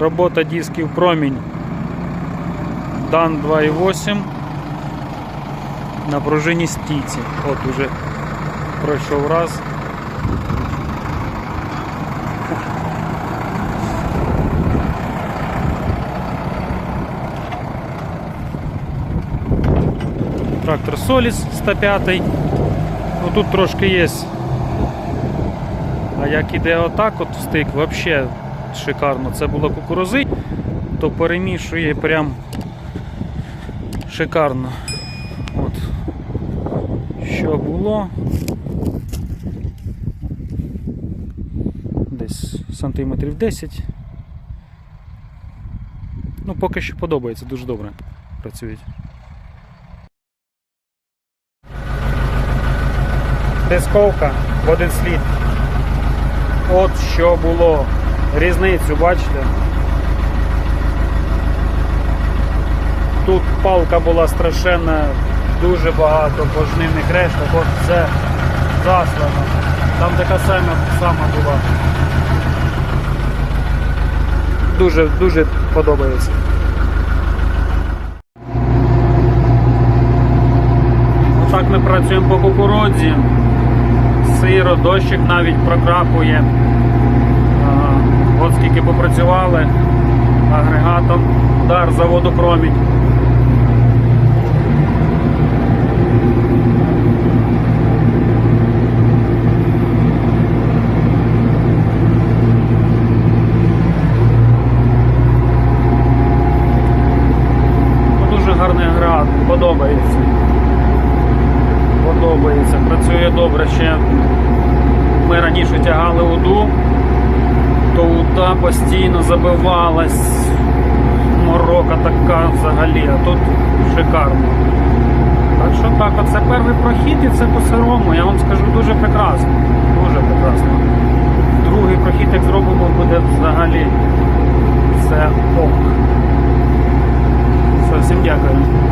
Робота дисків промінь. Дан 2.8 на пружині стійці. От уже пройшов раз. Трактор Solis 105. Ну тут трошки є. А як іде отак, от стик, взагалі шикарно. Це було кукурузи, то перемішує прям шикарно. От. Що було? Десь сантиметрів 10. Ну, поки що подобається, дуже добре працюють. Дисковка в один слід. От що було. Різницю, бачите? Тут палка була страшенна, дуже багато пожнивних решток, от це заслано. Там така сама, сама була. Дуже, дуже подобається. Отак ми працюємо по кукурудзі. Сиро, дощик навіть прокрапує. От скільки попрацювали агрегатом, удар заводу промінь. Ну, Дуже гарний агрегат, подобається. Подобається, працює добре ще. Ми раніше тягали уду, то уда постійно забивалась. Морока така взагалі, а тут шикарно. Так що так, оце перший прохід і це по сирому, я вам скажу дуже прекрасно. Дуже прекрасно. Другий прохід, як зробимо, буде взагалі це ок. Все, всім дякую.